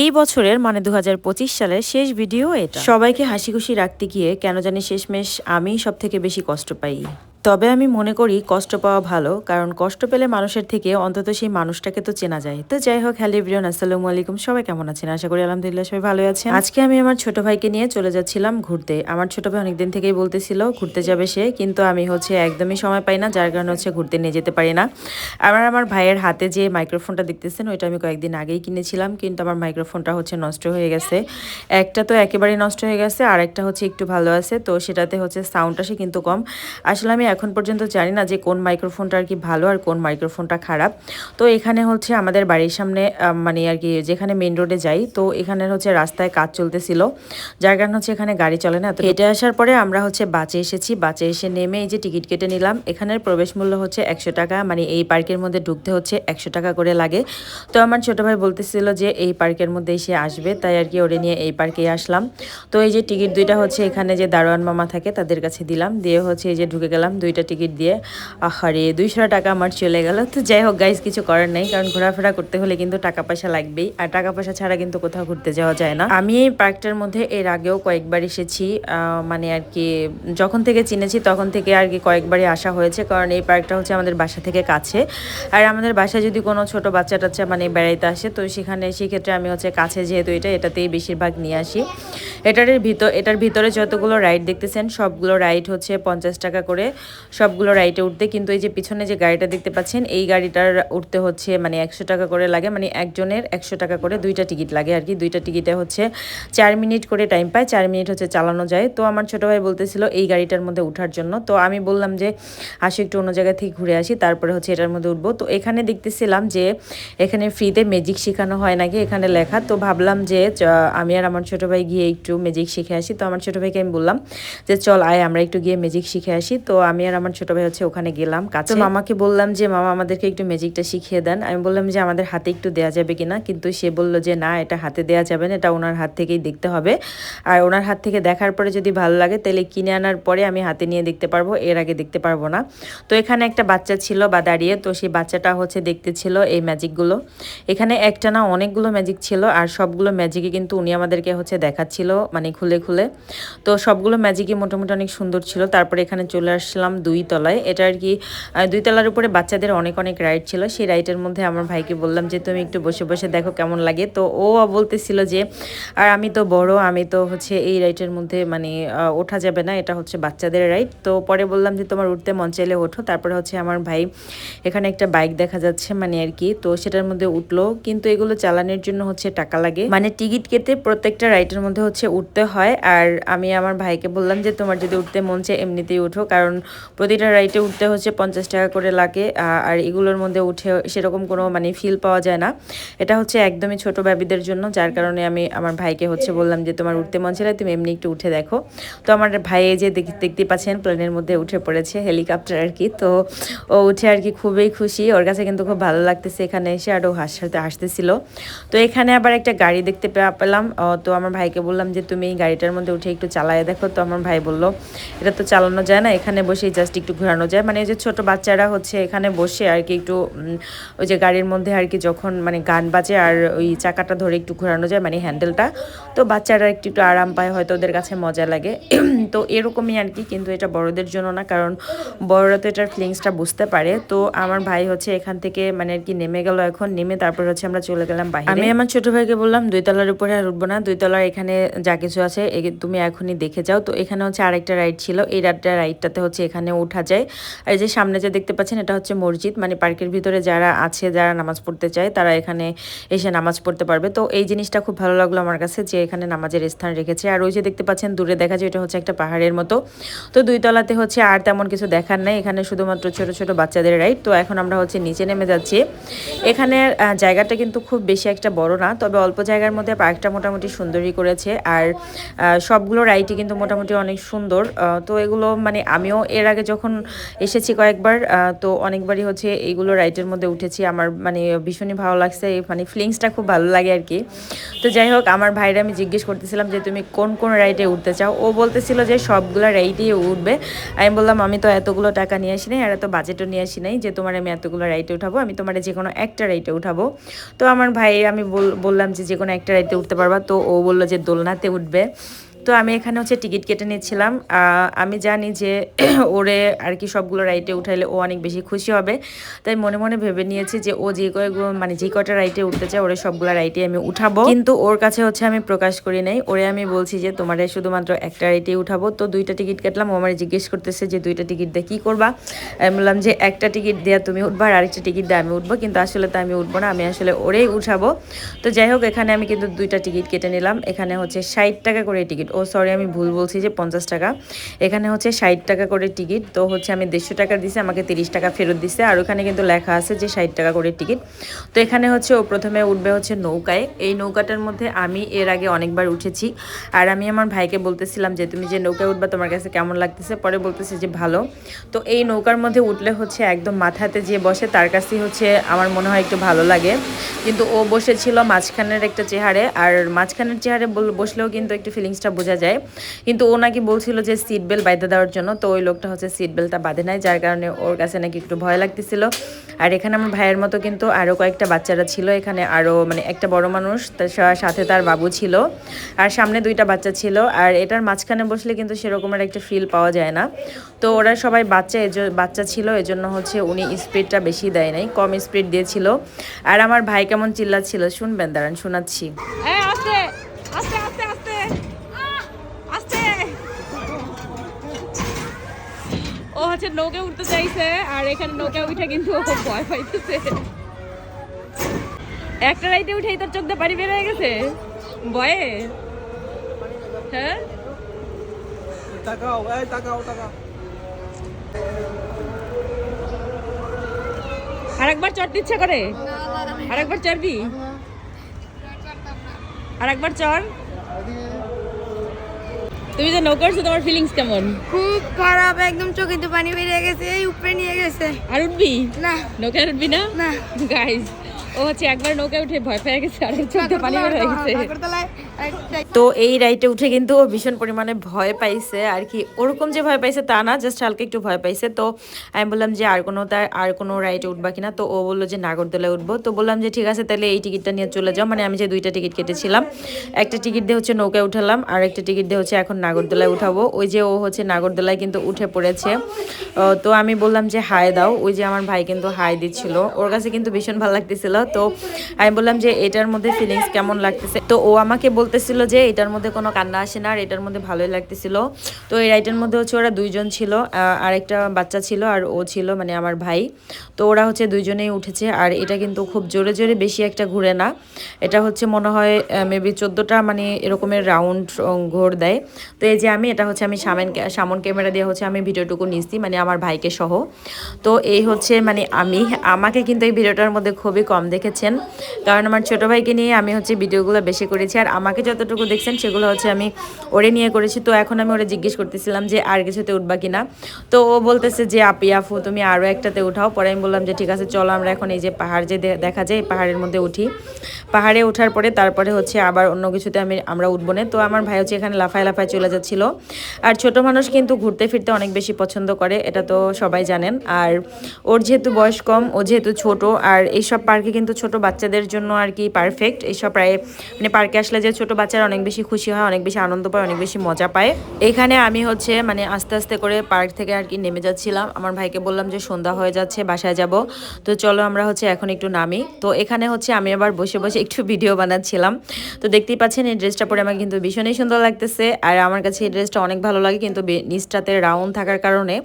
এই বছরের মানে দু হাজার পঁচিশ সালের শেষ ভিডিও এটা। সবাইকে হাসি খুশি রাখতে গিয়ে কেন জানি শেষমেশ আমি সব থেকে বেশি কষ্ট পাই। তবে আমি মনে করি কষ্ট পাওয়া ভালো, কারণ কষ্ট পেলে মানুষের থেকে অন্তত সেই মানুষটাকে তো চেনা যায়। তো যাই হোক, হ্যালো এভরিওয়ান, আসসালামু আলাইকুম। সবাই কেমন আছেন? আশা করি আলহামদুলিল্লাহ সবাই ভালো আছেন। আজকে আমি আমার ছোট ভাইকে নিয়ে চলে যাচ্ছিলাম ঘুরতে। আমার ছোট ভাই অনেকদিন থেকেই বলতেছিল, ঘুরতে যাবে সে। কিন্তু আমি হচ্ছে একদমই সময় পাই না, যার কারণে হচ্ছে ঘুরতে নিয়ে যেতে পারি না। আমার আমার ভাইয়ের হাতে যে মাইক্রোফোনটা দেখতেছেন, ওইটা আমি কয়েকদিন আগেই কিনেছিলাম, কিন্তু আমার মাইক্রোফোনটা হচ্ছে নষ্ট হয়ে গেছে। একটা তো একেবারেই নষ্ট হয়ে গেছে আর একটা হচ্ছে একটু ভালো আছে, তো সেটাতে হচ্ছে সাউন্ড আসে কিন্তু কম। আসলে আমি এখন পর্যন্ত জানি না যে কোন মাইক্রোফোনটা আর কি ভালো আর কোন মাইক্রোফোনটা খারাপ। তো এখানে হচ্ছে আমাদের বাড়ির সামনে মানে আর কি যেখানে মেন রোডে যাই, তো এখানে হচ্ছে রাস্তায় কাজ চলতেছিল। যার কারণে হচ্ছে এখানে গাড়ি চলে না। তো হেঁটে আসার পরে আমরা হচ্ছে বাসে এসেছি। বাসে এসে নেমে এই যে টিকিট কেটে নিলাম। এখানের প্রবেশ মূল্য হচ্ছে একশো টাকা। মানে এই পার্কের মধ্যে ঢুকতে হচ্ছে একশো টাকা করে লাগে। তো আমার ছোট ভাই বলতেছিল যে এই পার্কের মধ্যে এসে আসবে। তাই আর কি ওরে নিয়ে এই পার্কে আসলাম। তো এই যে টিকিট দুইটা হচ্ছে এখানে যে দারোয়ান মামা থাকে তাদের কাছে দিলাম। দিয়ে হচ্ছে এই যে ঢুকে গেলাম। দুইটা টিকিট দিয়ে। আহারে, দুইশো টাকা আমার চলে গেল। তো যাই হোক গাইজ কিছু করার নেই, কারণ ঘোরাফেরা করতে হলে কিন্তু টাকা পয়সা লাগবেই। আর টাকা পয়সা ছাড়া কিন্তু কোথাও ঘুরতে যাওয়া যায় না। আমি এই পার্কটার মধ্যে এর আগেও কয়েকবার এসেছি মানে আর কি, যখন থেকে চিনেছি তখন থেকে আর কি কয়েকবারই আসা হয়েছে, কারণ এই পার্কটা হচ্ছে আমাদের বাসা থেকে কাছে। আর আমাদের বাসায় যদি কোনো ছোট বাচ্চা টাচ্চা মানে বেড়াইতে আসে, তো সেখানে সেক্ষেত্রে আমি হচ্ছে কাছে যেহেতু এটা, এটাতেই বেশিরভাগ নিয়ে আসি। এটার ভিতর, এটার ভিতরে যতগুলো রাইড দেখতেছেন, সবগুলো রাইড হচ্ছে পঞ্চাশ টাকা করে। সবগুলো রাইডে উঠতে। কিন্তু এই যে পিছনে যে গাড়িটা দেখতে পাচ্ছেন, এই গাড়িটার উঠতে হচ্ছে মানে একশো টাকা করে লাগে। মানে একজনের একশো টাকা করে দুইটা টিকিট লাগে আর কি। দুইটা টিকিটে হচ্ছে চার মিনিট করে টাইম পায়, চার মিনিট হচ্ছে চালানো যায়। তো আমার ছোটো ভাই বলতেছিল, এই গাড়িটার মধ্যে উঠার জন্য। তো আমি বললাম যে, আসি একটু অন্য জায়গা থেকে ঘুরে আসি, তারপরে হচ্ছে এটার মধ্যে উঠবো। তো এখানে দেখতেছিলাম যে, এখানে ফ্রিতে ম্যাজিক শেখানো হয় নাকি এখানে লেখা। তো ভাবলাম যে আমি আর আমার ছোটো ভাই গিয়ে একটু ম্যাজিক শিখে আসি। তো আমার ছোটো ভাইকে আমি বললাম যে, চল আয়, আমরা একটু গিয়ে ম্যাজিক শিখে আসি। তো আমি আর আমার ছোটো ভাই হচ্ছে ওখানে গেলাম কাছে। মামাকে বললাম যে, মামা, আমাদেরকে একটু ম্যাজিকটা শিখিয়ে দেন। আমি বললাম যে, আমাদের হাতে একটু দেওয়া যাবে কিনা? কিন্তু সে বলল যে, না, এটা হাতে দেওয়া যাবে না, এটা ওনার হাত থেকেই দেখতে হবে। আর ওনার হাত থেকে দেখার পরে যদি ভালো লাগে, তাহলে কিনে আনার পরে আমি হাতে নিয়ে দেখতে পারব, এর আগে দেখতে পারব না। তো এখানে একটা বাচ্চা ছিল বা দাঁড়িয়ে, তো সেই বাচ্চাটা হচ্ছে দেখতে ছিল এই ম্যাজিকগুলো এখানে একটা না অনেকগুলো ম্যাজিক ছিল, আর সবগুলো ম্যাজিকই কিন্তু উনি আমাদেরকে হচ্ছে দেখাচ্ছিল মানে খুলে খুলে। তো সবগুলো ম্যাজিকই মোটামুটি অনেক সুন্দর ছিল। তারপরে এখানে চলে আসলাম দুই তলায়। এটা আর কি দুই তলার উপরে বাচ্চাদের অনেক অনেক রাইড ছিল। সেই রাইডের মধ্যে আমার ভাইকে বললাম যে, তুমি একটু বসে বসে দেখো কেমন লাগে। তো ও বলতেছিল যে, আর আমি তো বড়, আমি তো হচ্ছে এই রাইডের মধ্যে মানে ওঠা যাবে না। এটা হচ্ছে বাচ্চাদের রাইড তো পরে বললাম যে, তোমার উঠতে মন চাইলে ওঠো। তারপরে হচ্ছে আমার ভাই এখানে একটা বাইক দেখা যাচ্ছে মানে আর কি। তো সেটার মধ্যে উঠল। কিন্তু এগুলো চালানোর জন্য হচ্ছে টাকা লাগে। মানে টিকিট কেটে প্রত্যেকটা রাইডের মধ্যে হচ্ছে উঠতে হয়। আর আমি আমার ভাইকে বললাম যে, তোমার যদি উঠতে মন চায়, এমনিতেই উঠো। কারণ প্রতিটা রাইডে উঠতে হচ্ছে পঞ্চাশ টাকা করে লাগে আর এগুলোর মধ্যে উঠে সেরকম কোনো মানে ফিল পাওয়া যায় না। এটা হচ্ছে একদমই ছোট বেবিদের জন্য, যার কারণে আমি আমার ভাইকে হচ্ছে বললাম যে, তোমার উঠতে মন ছিল তুমি এমনি একটু উঠে দেখো। তো আমার ভাই যে দেখতে পাচ্ছেন প্লেনের মধ্যে উঠে পড়েছে হেলিকপ্টার আর কি। তো ও উঠে আর কি খুবই খুশি। ওর কাছে কিন্তু খুব ভালো লাগতেছে এখানে এসে, আর ও হাসতে হাসতেছিল। তো এখানে আবার একটা গাড়ি দেখতে পেলাম। তো আমার ভাইকে বললাম যে, তুমি গাড়িটার মধ্যে উঠে একটু চালায় দেখো। তো আমার ভাই বলল, এটা তো চালানো যায় না, এখানে বসেই জাস্ট একটু ঘোরানো যায়। মানে যে ছোট বাচ্চারা হচ্ছে এখানে বসে আর কি একটু ওই যে গাড়ির মধ্যে আর কি যখন মানে গান বাজে আর ওই চাকাটা ধরে একটু ঘোরানো যায় মানে হ্যান্ডেলটা তো বাচ্চারা একটু একটু আরাম পায়, হয়তো ওদের কাছে মজা লাগে। তো এরকমই আর কি, কিন্তু এটা বড়দের জন্য না, কারণ বড়রা তো এটার ফিলিংসটা বুঝতে পারে। তো আমার ভাই হচ্ছে এখান থেকে মানে আর কি নেমে গেল এখন, নেমে তারপর হচ্ছে আমরা চলে গেলাম বাইরে। আমি আমার ছোট ভাইকে বললাম দুই তলার উপরে আর উঠবো না দুই তলার এখানে যা কিছু আছে তুমি এখনই দেখে যাও। তো এখানে হচ্ছে আরেকটা রাইড ছিল, এই রাইডটা রাইডটাতে হচ্ছে এখানে ওঠা যায়। আর এই যে সামনে যে দেখতে পাচ্ছেন, এটা হচ্ছে মসজিদ। মানে পার্কের ভিতরে যারা আছে, যারা নামাজ পড়তে চায়, তারা এখানে এসে নামাজ পড়তে পারবে। তো এই জিনিসটা খুব ভালো লাগল আমার কাছে যে এখানে নামাজের স্থান রেখেছে। আর ওই যে দেখতে পাচ্ছেন, দূরে দেখা যায়, এটা হচ্ছে একটা পাহাড়ের মতো। তো দুই তলাতে হচ্ছে আর তেমন কিছু দেখার নাই। এখানে শুধুমাত্র ছোট ছোট বাচ্চাদের রাইড তো এখন আমরা হচ্ছে নিচে নেমে যাচ্ছি। এখানে জায়গাটা কিন্তু খুব বেশি একটা বড় না, তবে অল্প জায়গার মধ্যে পার্কটা মোটামুটি সুন্দরই করেছে। আর সবগুলো রাইডই কিন্তু মোটামুটি অনেক সুন্দর। তো এগুলো মানে আমিও এর এর আগে যখন এসেছি কয়েকবার তো অনেকবারই হচ্ছে এইগুলো রাইডের মধ্যে উঠেছি। আমার মানে ভীষণই ভালো লাগছে মানে ফিলিংসটা খুব ভালো লাগে আর কি। তো যাই হোক, আমার ভাইরা আমি জিজ্ঞেস করতেছিলাম যে, তুমি কোন কোন রাইডে উঠতে চাও? ও বলতেছিল যে, সবগুলো রাইডেই উঠবে। আমি বললাম, আমি তো এতগুলো টাকা নিয়ে আসি নাই, আর এত বাজেটও নিয়ে আসি নাই যে, তোমার আমি এতগুলো রাইডে উঠাবো, আমি তোমার যে কোনো একটা রাইডে উঠাবো। তো আমার ভাই আমি বল- বললাম যে যে কোনো একটা রাইডে উঠতে পারবা। তো ও বলল যে, দোলনাতে উঠবে। তো আমি এখানে হচ্ছে টিকিট কেটে নিচ্ছিলাম। আমি জানি যে ওরে আর কি সবগুলো রাইটে উঠাইলে ও অনেক বেশি খুশি হবে। তাই মনে মনে ভেবে নিয়েছি যে ও যে কয়েকগুলো মানে যে কয়টা রাইটে উঠতে চায়, ওরে সবগুলো রাইটে আমি উঠাবো। কিন্তু ওর কাছে হচ্ছে আমি প্রকাশ করি নাই। ওরে আমি বলছি যে, তোমার শুধুমাত্র একটা রাইটে উঠাবো। তো দুইটা টিকিট কাটলাম। ও আমার জিজ্ঞেস করতেছে যে, দুইটা টিকিট দিয়ে কী করবা? আমি বললাম যে, একটা টিকিট দেওয়া তুমি উঠবা আর আরেকটা টিকিট দিয়ে আমি উঠবো। কিন্তু আসলে তো আমি উঠবো না, আমি আসলে ওরেই উঠাবো। তো যাই হোক, এখানে আমি কিন্তু দুইটা টিকিট কেটে নিলাম। এখানে হচ্ছে ষাট টাকা করে টিকিট। ও সরি, আমি ভুল বলছি যে পঞ্চাশ টাকা। এখানে হচ্ছে ষাট টাকা করে টিকিট, তো হচ্ছে আমি দেড়শো টাকা দিছে, আমাকে তিরিশ টাকা ফেরত দিছে, আর ওখানে কিন্তু লেখা আছে যে ষাট টাকা করে টিকিট। তো এখানে হচ্ছে ও প্রথমে উঠবে হচ্ছে নৌকায়। এই নৌকাটার মধ্যে আমি এর আগে অনেকবার উঠেছি, আর আমি আমার ভাইকে বলতেছিলাম যে, তুমি যে নৌকায় উঠবা, তোমার কাছে কেমন লাগতেছে? পরে বলতেছে যে, ভালো। তো এই নৌকার মধ্যে উঠলে হচ্ছে একদম মাথাতে যে বসে, তার কাছেই হচ্ছে আমার মনে হয় একটু ভালো লাগে। কিন্তু ও বসেছিল মাঝখানের একটা চেহারে আর মাঝখানের চেহারে বসলেও কিন্তু একটু ফিলিংসটা বোঝা যায়। কিন্তু ও নাকি বলছিল যে সিট বেল্ট বাইতে দেওয়ার জন্য, তো ওই লোকটা হচ্ছে সিট বেল্টটা বাঁধে নাই, যার কারণে ওর কাছে নাকি একটু ভয় লাগতেছিল। আর এখানে আমার ভাইয়ের মতো কিন্তু আরও কয়েকটা বাচ্চারা ছিল, এখানে আরও মানে একটা বড় মানুষ, তার সাথে তার বাবু ছিল, আর সামনে দুইটা বাচ্চা ছিল, আর এটার মাঝখানে বসলে কিন্তু সেরকমের একটা ফিল পাওয়া যায় না। তো ওরা সবাই বাচ্চা, এজ- বাচ্চা ছিল, এজন্য হচ্ছে উনি স্পিডটা বেশি দেয় নাই, কম স্পিড দিয়েছিল। আর আমার ভাই কেমন চিল্লাচ্ছিল, শুনবেন দাঁড়ান, শোনাচ্ছি। নৌকে উঠতে চাইছে, আর এখানে নৌকা উঠে কিন্তু ভয় পাইতেছে। একটা রাইতে উঠেই তোর চোখ দিয়ে পানি বের হয়ে গেছে। ভয়ে? হ্যাঁ? তাকাও এই তাকাও তাকাও আরেকবার চড়তে ইচ্ছা করে? আরেকবার চড়বি? আরেকবার চড়। তুমি যে নৌকা উঠছো তোমার ফিলিংস কেমন? খুব খারাপ একদম চোখে তো পানি বেরিয়ে গেছে এই উপরে নিয়ে গেছে। আর উঠবি? না। নৌকায় উঠবি না? না। গাইস ও হচ্ছে একবার নৌকায় উঠে ভয় পেয়ে গেছে আর চোখে পানি বেরিয়ে গেছে। তো এই রাইটে উঠে কিন্তু ও ভীষণ পরিমাণে ভয় পাইছে, আর কি ওরকম যে ভয় পাইছে তা না জাস্ট হালকা একটু ভয় পাইছে। তো আমি বললাম যে আর কোনো তার, আর কোনো রাইটে উঠবা কিনা? তো ও বলল যে নাগরদোলায় উঠবো। তো বললাম যে ঠিক আছে, তাহলে এই টিকিটটা নিয়ে চলে যাও। মানে আমি যে দুইটা টিকিট কেটেছিলাম, একটা টিকিট দিয়ে হচ্ছে নৌকায় উঠালাম, আর একটা টিকিট দিয়ে হচ্ছে এখন নাগরদোলায় উঠাবো। ওই যে ও হচ্ছে নাগরদোলায় কিন্তু উঠে পড়েছে। তো আমি বললাম যে হাই দাও, ওই যে আমার ভাই কিন্তু হাই দিচ্ছিল। ওর কাছে কিন্তু ভীষণ ভালো লাগতেছিল। তো আমি বললাম যে এটার মধ্যে ফিলিংস কেমন লাগতেছে? তো ও আমাকে বলতেছিল যে এটার মধ্যে কোনো কান্না আসে না আর এটার মধ্যে ভালোই লাগতেছিল। তো এই রাইডের মধ্যে হচ্ছে ওরা দুইজন ছিল আর একটা বাচ্চা ছিল আর ও ছিল মানে আমার ভাই। তো ওরা হচ্ছে দুইজনেই উঠেছে আর এটা কিন্তু খুব জোরে জোরে বেশি একটা ঘুরে না। এটা হচ্ছে মনে হয় মেবি চোদ্দোটা মানে এরকমের রাউন্ড ঘোর দেয়। তো এই যে আমি, এটা হচ্ছে আমি সামন সামন ক্যামেরা দিয়ে হচ্ছে আমি ভিডিওটুকু নিচ্ছি মানে আমার ভাইকে সহ। তো এই হচ্ছে মানে আমি, আমাকে কিন্তু এই ভিডিওটার মধ্যে খুবই কম দেখেছেন। কারণ আমার ছোট ভাইকে নিয়ে আমি হচ্ছে ভিডিওগুলো বেশি করেছি আর আমাকে যতটুকু দেখছেন সেগুলো হচ্ছে আমি ওরে নিয়ে করেছি। তো এখন আমি ওরে জিজ্ঞেস করতেছিলাম যে আর কিছুতে উঠবা কিনা। তো ও বলতেছে যে, আপি, আফু, তুমি আরও একটাতে উঠাও। পরে আমি বললাম যে, ঠিক আছে, চলো আমরা এখন এই যে পাহাড় যে দেখা যায় পাহাড়ের মধ্যে উঠি। পাহাড়ে ওঠার পরে তারপরে হচ্ছে আবার অন্য কিছুতে আমি আমরা উঠবো না। তো আমার ভাই হচ্ছে এখানে লাফায় লাফায় চলে যাচ্ছিল। আর ছোট মানুষ কিন্তু ঘুরতে ফিরতে অনেক বেশি পছন্দ করে, এটা তো সবাই জানেন। আর ওর যেহেতু বয়স কম, ও যেহেতু ছোট, আর এইসব পার্কে কিন্তু ছোট বাচ্চাদের জন্য আর কি পারফেক্ট এইসব প্রায় মানে পার্কে আসলে যে ছোট বাচ্চারা অনেক বেশি খুশি হয়, অনেক বেশি আনন্দ পায়, অনেক বেশি মজা পায়। এখানে আমি হচ্ছে মানে আস্তে আস্তে করে পার্ক থেকে আর কি নেমে যাচ্ছিলাম। আমার ভাইকে বললাম যে সন্ধ্যা হয়ে যাচ্ছে, বাসায় যাব। তো চলো আমরা হচ্ছে এখন একটু নামি। তো এখানে হচ্ছে আমি আবার বসে বসে একটু ভিডিও বানাচ্ছিলাম। তো দেখতেই পাচ্ছেন এই ড্রেসটা পরে আমার কিন্তু ভীষণই সুন্দর লাগতেছে। আর আমার কাছে এই ড্রেসটা অনেক ভালো লাগে কিন্তু নিচটাতে রাউন্ড থাকার কারণে।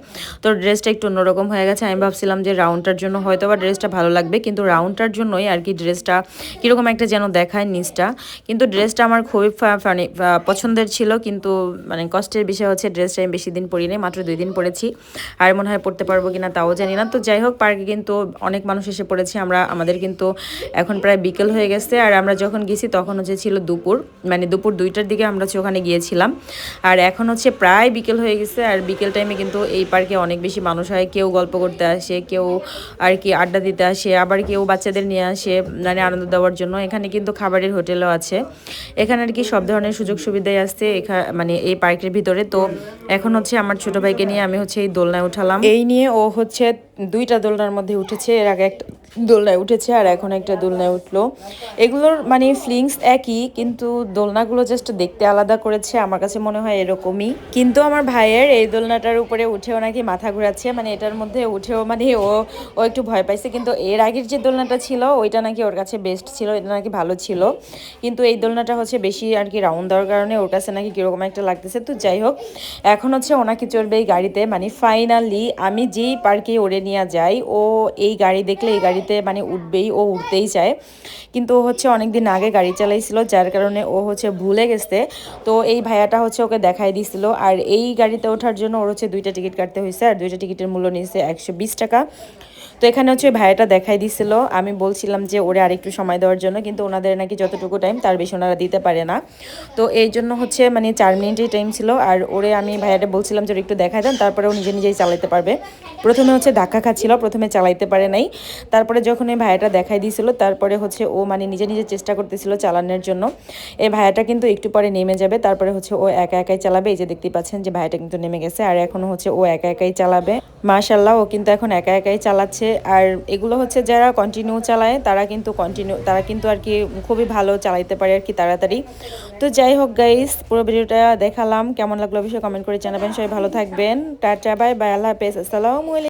তো ড্রেসটা একটু অন্যরকম হয়ে গেছে। আমি ভাবছিলাম যে রাউন্ডটার জন্য হয়তো বা ড্রেসটা ভালো লাগবে, কিন্তু রাউন্ডটার জন্যই আর কি ড্রেসটা কীরকম একটা যেন দেখায় নিচটা। কিন্তু ড্রেসটা আমার খুবই পছন্দের ছিল, কিন্তু মানে কষ্টের বিষয় হচ্ছে ড্রেসটা আমি বেশি দিন পরিনি, মাত্র দুই দিন পরেছি। আর মনে হয় পড়তে পারব কিনা তাও জানি না। তো যাই হোক, পার্কে কিন্তু অনেক মানুষ এসে পড়েছে। আমরা, আমাদের কিন্তু এখন প্রায় বিকেল হয়ে গেছে। আর আমরা যখন গেছি, তখন হচ্ছে ছিল দুপুর। মানে দুপুর দুইটার দিকে আমরা হচ্ছে ওখানে গিয়েছিলাম। আর এখন হচ্ছে প্রায় বিকেল হয়ে গেছে। আর বিকেল টাইমে কিন্তু এই পার্কে অনেক বেশি মানুষ হয়। কেউ গল্প করতে আসে, কেউ আর কি আড্ডা দিতে আসে, আবার কেউ বাচ্চাদের নিয়ে আসে মানে আনন্দ দেওয়ার জন্য। এখানে কিন্তু খাবারের হোটেলও আছে। এখানে আর কি সব ধরনের সুযোগ সুবিধাই আসছে এখানে মানে এই পার্কের ভিতরে। তো এখন হচ্ছে আমার ছোট ভাইকে নিয়ে আমি হচ্ছে এই দোলনায় উঠালাম। এই নিয়ে ও হচ্ছে দুইটা দোলনার মধ্যে উঠেছে, এর আগে একটা দোলনায় উঠেছে আর এখন একটা দোলনায় উঠল। এগুলোর মানে ফিলিংস একই, কিন্তু দোলনাগুলো জাস্ট দেখতে আলাদা করেছে, আমার কাছে মনে হয় এরকমই। কিন্তু আমার ভাইয়ের এই দোলনাটার উপরে উঠেও নাকি মাথা ঘোরাচ্ছে মানে এটার মধ্যে উঠেও মানে ও ও একটু ভয় পাইছে, কিন্তু এর আগের যে দোলনাটা ছিল, ওইটা নাকি ওর কাছে বেস্ট ছিল, এটা নাকি ভালো ছিল। কিন্তু এই দোলনাটা হচ্ছে বেশি আর কি রাউন্ড দেওয়ার কারণে ওর কাছে নাকি কীরকম একটা লাগতেছে, তো যাই হোক, এখন হচ্ছে ওনাকে চড়বে এই গাড়িতে মানে ফাইনালি আমি যেই পার্কে ওরে যাই। ও এই গাড়ি দেখলে এই গাড়িতে মানে উঠবেই, ও উঠতেই চায়। কিন্তু ও হচ্ছে অনেক দিন আগে গাড়ি চালাইছিল, যার কারণে ও হচ্ছে ভুলে গেছে। তো এই ভাইয়াটা হচ্ছে ওকে দেখাই দিছিল। আর এই গাড়িতে ওঠার জন্য ওর হচ্ছে দুইটা টিকিট কাটতে হয়েছে আর দুইটা টিকিটের মূল্য নিয়েছে একশো বিশ টাকা। তো এখানে হচ্ছে ভাইয়াটা দেখাই দিছিল। আমি বলছিলাম যে ওরে আরেকটু সময় দেওয়ার জন্য, কিন্তু ওনাদের নাকি যতটুকু টাইম তার বেশি ওনারা দিতে পারে না। তো এই জন্য হচ্ছে মানে চার মিনিটই টাইম ছিল, আর ওরে আমি ভাইয়াটা বলছিলাম যে ওরে একটু দেখাই দেন, তারপরে ও নিজে নিজেই চালাতে পারবে। প্রথমে হচ্ছে ধাক্কা খাচ্ছিল, প্রথমে চালাইতে পারে নাই। তারপরে যখন এই ভাইয়াটা দেখাই দিয়েছিল তারপরে হচ্ছে ও মানে নিজে নিজে চেষ্টা করতেছিল চালানোর জন্য। এই ভাইয়াটা কিন্তু একটু পরে নেমে যাবে, তারপরে হচ্ছে ও একা একাই চালাবে। এই যে দেখতেই পাচ্ছেন যে ভাইয়াটা কিন্তু নেমে গেছে, আর এখনও হচ্ছে ও একা একাই চালাবে। মাশাল্লাহ ও কিন্তু এখন একা একাই চালাচ্ছে। আর এগুলো হচ্ছে যারা কন্টিনিউ চালায়, তারা কিন্তু কন্টিনিউ তারা কিন্তু আর কি খুবই ভালো চালাইতে পারে আর কি তাড়াতাড়ি। তো যাই হোক গাইস পুরো ভিডিওটা দেখালাম। কেমন লাগল অবশ্যই কমেন্ট করে জানাবেন। সবাই ভালো থাকবেন। টাটা বাই বাই আল্লাহ হাফেজ। আসসালামু আলাইকুম।